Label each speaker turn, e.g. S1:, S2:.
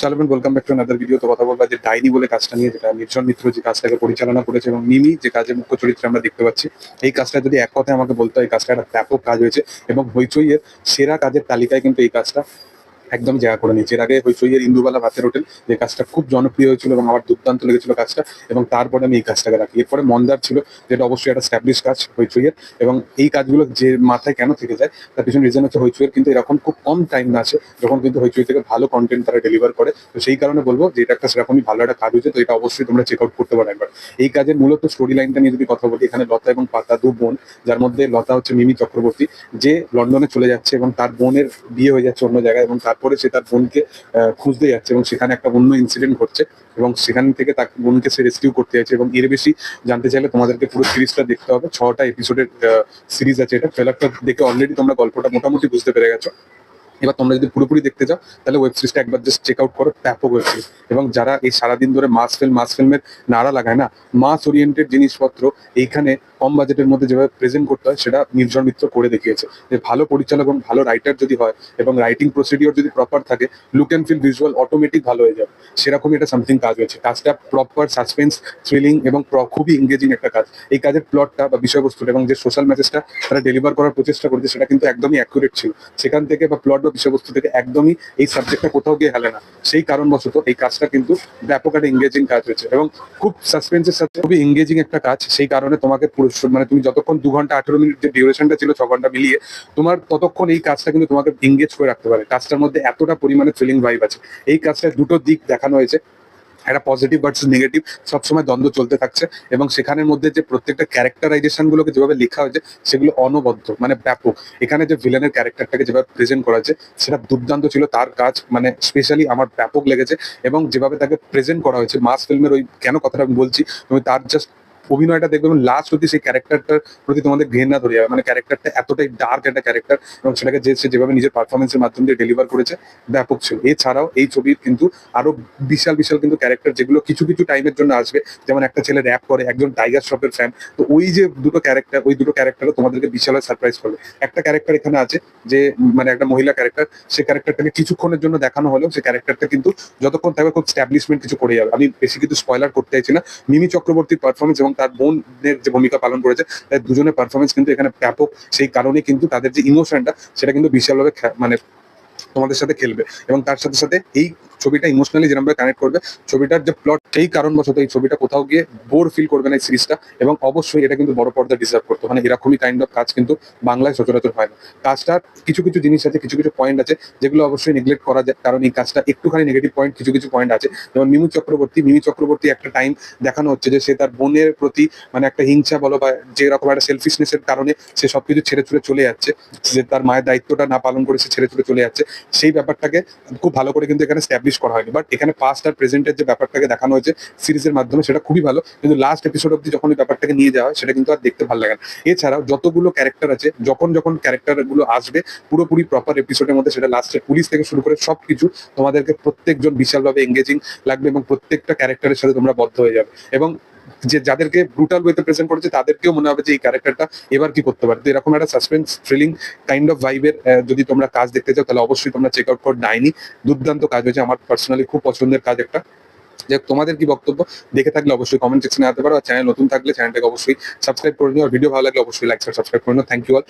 S1: Salman welcome back to another video তো কথা বলব যে ডাইনি বলে কাজটা নিয়ে, যেটা নির্জন মিত্র যে কাজটাকে পরিচালনা করেছে এবং মিমি যে কাজের মুখ্য চরিত্রে আমরা দেখতে পাচ্ছি, এই কাজটা যদি এক কথায় আমাকে বলতে হয়, এই কাজটা একটা ব্যাপক কাজ হয়েছে এবং হইচইয়ের সেরা কাজের তালিকায় কিন্তু এই কাজটা একদম জায়গা করে নিয়েছে। এর আগে হইচইয়ের ইন্দুবালা ভাতের হোটেল, যে কাজটা খুব জনপ্রিয় হয়েছিল এবং আমার দুর্দান্ত লেগেছিল কাজটা, এবং তারপরে আমি এই কাজটাকে রাখি। এরপরে মন্দার ছিল, যেটা অবশ্যই একটা স্ট্যাবলিশ কাজ হইচইয়ের এবং এই কাজগুলো যে মাথায় কেন থেকে যায়, তার পিছনে রিজন হচ্ছে হইচইয়ের কিন্তু এরকম খুব কম টাইম না আছে, যখন কিন্তু হইচই থেকে ভালো কন্টেন্ট তারা ডেলিভার করে। তো সেই কারণে বলব যে এটা একটা সেরকমই ভালো একটা কাজ হয়েছে, তো এটা অবশ্যই তোমরা চেক আউট করতে পারো একবার। এই কাজের মূলত স্টোরি লাইনটা নিয়ে যদি কথা বলি, এখানে লতা এবং পাতা দু বোন, যার মধ্যে লতা হচ্ছে মিমি চক্রবর্তী, যে লন্ডনে চলে যাচ্ছে এবং তার বোনের বিয়ে হয়ে যাচ্ছে অন্য জায়গায় এবং তারপরে সে তার বোনকে খুঁজতে যাচ্ছে এবং সেখানে একটা অন্য ইনসিডেন্ট ঘটছে এবং সেখান থেকে তার বোনকে সে রেস্কিউ করতে যাচ্ছে এবং এর বেশি জানতে চাইলে তোমাদেরকে পুরো সিরিজটা দেখতে হবে। ছটা এপিসোডের সিরিজ আছে এটা। ট্রেলারটা দেখে অলরেডি তোমরা গল্পটা মোটামুটি বুঝতে পেরে গেছো। এবার তোমরা যদি পুরোপুরি দেখতে যাও, তাহলে ওয়েব সিরিজটা একবার জাস্ট চেক আউট করো, ব্যাপক ওয়েব সিরিজ এবং যারা এই সারাদিন ধরে মাস ফিল্ম মাস ফিল্মের নাড়া লাগায় না মাস ওরিয়েন্টেড জিনিসপত্র এইখানে কম বাজেটের মধ্যে যেভাবে প্রেজেন্ট করতে হয়, সেটা নির্জন মিত্র করে দেখিয়েছে। যে ভালো পরিচালক এবং ভালো রাইটার যদি হয় এবং রাইটিং প্রসিডিওর যদি প্রপার থাকে look and feel visual automatic ভালো হয়ে যাবে। সেরকমই এটা সামথিং কাজ হয়েছে। কাজটা প্রপার সাসপেন্স থ্রিলিং এবং খুবই এঙ্গেজিং একটা কাজ। এই কাজের প্লটটা বা বিষয়বস্তুটা এবং যে সোশ্যাল মেসেজটা তারা ডেলিভার করার প্রচেষ্টা করেছে, সেটা কিন্তু একদমই অ্যাকুরেট ছিল। সেখান থেকে বা প্লট বিষয়বস্তু থেকে একদমই এই সাবজেক্টটা কোথাও গিয়ে হেলে না। সেই কারণবশত এই কাজটা কিন্তু ব্যাপক একটা ইংগেজিং কাজ হয়েছে এবং খুব সাসপেন্সের সাথে খুবই ইংগেজিং একটা কাজ। সেই কারণে তোমাকে পুরস্কার মানে তুমি যতক্ষণ দু ঘণ্টা আঠেরো মিনিট যে ডিউরেশনটা ছিল, ছ ঘণ্টা মিলিয়ে, তোমার ততক্ষণ এই কাজটা কিন্তু তোমাকে এঙ্গেজ করে রাখতে পারে। কাজটার মধ্যে এতটা পরিমাণে ফিলিং ভাইব আছে। এই কাজটা দুটো দিক দেখানো হয়েছে। একটা পজিটিভ ভার্সেস নেগেটিভ সবসময় দ্বন্দ্ব চলতে থাকছে এবং সেখানের মধ্যে যে প্রত্যেকটা ক্যারেক্টারাইজেশন গুলোকে যেভাবে লেখা হয়েছে, সেগুলো অনবদ্য মানে ব্যাপক। এখানে যে ভিলেনের ক্যারেক্টারটাকে যেভাবে প্রেজেন্ট করা হয়েছে, সেটা দুর্দান্ত ছিল, তার কাজ মানে স্পেশালি আমার ব্যাপক লেগেছে এবং যেভাবে তাকে প্রেজেন্ট করা হয়েছে মাস ফিল্মের ওই কেন কথাটা আমি বলছি তার জাস্ট অভিনয়টা দেখবে এবং লাস্ট অব্দি সেই ক্যারেক্টারটার প্রতি তোমাদের ঘৃণা ধরে যাবে। মানে ক্যারেক্টারটা এতটাই ডার্ক একটা ক্যারেক্টার এবং সেটাকে যে সে যেভাবে নিজের পারফরমেন্সের মাধ্যমে দিয়ে ডেলিভার করেছে, ব্যাপক ছিল। এছাড়াও এই ছবির কিন্তু আরও বিশাল বিশাল কিন্তু ক্যারেক্টার যেগুলো কিছু কিছু টাইমের জন্য আসবে। যেমন একটা ছেলে র্যাপ করে, একজন টাইগার শ্রফের ফ্যান তো ওই যে দুটো ক্যারেক্টার ওই দুটো ক্যারেক্টারও তোমাদেরকে বিশাল সারপ্রাইজ করবে। একটা ক্যারেক্টার এখানে আছে যে মানে একটা মহিলা ক্যারেক্টার সে ক্যারেক্টারটাকে কিছুক্ষণের জন্য দেখানো হলেও সে ক্যারেক্টারটা কিন্তু যতক্ষণ থাকবে খুব স্ট্যাবলিশমেন্ট কিছু করে যাবে। আমি বেশি কিন্তু স্পয়লার করতে চাইছি না। মিমি চক্রবর্তীর পারফরমেন্স এবং তার বোনের যে ভূমিকা পালন করেছে, তাদের দুজনের পারফরমেন্স কিন্তু এখানে ব্যাপক। সেই কারণে কিন্তু তাদের যে ইমোশনটা সেটা কিন্তু বিশালভাবে মানে তোমাদের সাথে খেলবে। এবং তার সাথে সাথে এই ছবিটা ইমোশনালি যেরকম কানেক্ট করবে, ছবিটার যে প্লট সেই কারণবশত এই ছবিটা কোথাও গিয়ে বোর ফিল করবে না এই সিরিজটা এবং অবশ্যই এটা কিন্তু বড় পর্দা ডিজার্ভ করতো। মানে এরকমই কাইন্ড অফ কাজ কিন্তু বাংলায় সচরাচর হয় না। কাজটার কিছু কিছু জিনিস আছে, কিছু কিছু পয়েন্ট আছে যেগুলো অবশ্যই নেগলেক্ট করা যায়, কারণ এই কাজটা একটুখানি নেগেটিভ পয়েন্ট কিছু কিছু পয়েন্ট আছে। যেমন মিমু চক্রবর্তী, মিমি চক্রবর্তী একটা টাইম দেখানো হচ্ছে যে সে তার বোনের প্রতি মানে একটা হিংসা বলো বা যে রকম একটা সেলফিশনেসের কারণে সে সবকিছু ছেড়ে ছুড়ে চলে যাচ্ছে। যে তার মায়ের দায়িত্বটা না পালন করে সে ছেড়ে ছুড়ে চলে যাচ্ছে। সেই ব্যাপারটাকে খুব ভালো করে কিন্তু এখানে স্ট্যাবলিশ করা হয়নি। বাট এখানে পাস্ট আর প্রেজেন্টের যে ব্যাপারটাকে দেখানো হয়েছে সিরিজের মাধ্যমে, সেটা খুবই ভালো। কিন্তু লাস্ট এপিসোড অব্দি যখন ওই ব্যাপারটাকে নিয়ে যাওয়া হয়, সেটা কিন্তু আর দেখতে ভালো লাগে না। এছাড়াও যতগুলো ক্যারেক্টার আছে, যখন যখন ক্যারেক্টারগুলো আসবে, পুরোপুরি প্রপার এপিসোডের মধ্যে সেটা লাস্টের পুলিশ থেকে শুরু করে সব কিছু তোমাদেরকে প্রত্যেকজন বিশালভাবে এঙ্গেজিং লাগবে এবং প্রত্যেকটা ক্যারেক্টারের সাথে তোমরা বদ্ধ হয়ে যাবে। এবং যে যাদেরকে ব্রুটাল ওয়েতে প্রেজেন্ট করেছে, তাদেরকেও মনে হবে যে এই ক্যারেক্টারটা এবার কি করতে পারে। তো এরকম একটা সাসপেন্স থ্রিলিং কাইন্ড অফ ভাইবের যদি তোমরা কাজ দেখতে চাও, তাহলে অবশ্যই তোমরা চেক আউট কর ডাইনি দুর্দান্ত কাজ হয়েছে। আমার পার্সোনালি খুব পছন্দের কাজ একটা। যে তোমাদের কি বক্তব্য? দেখে থাকলে অবশ্যই কমেন্ট সেকশনে আনতে পারো। আর চ্যানেল নতুন থাকলে চ্যানেলটাকে অবশ্যই সাবস্ক্রাইব করে নিও। আর ভিডিও ভালো লাগলে অবশ্যই লাইক সাবস্ক্রাইব করে নিও। Thank you all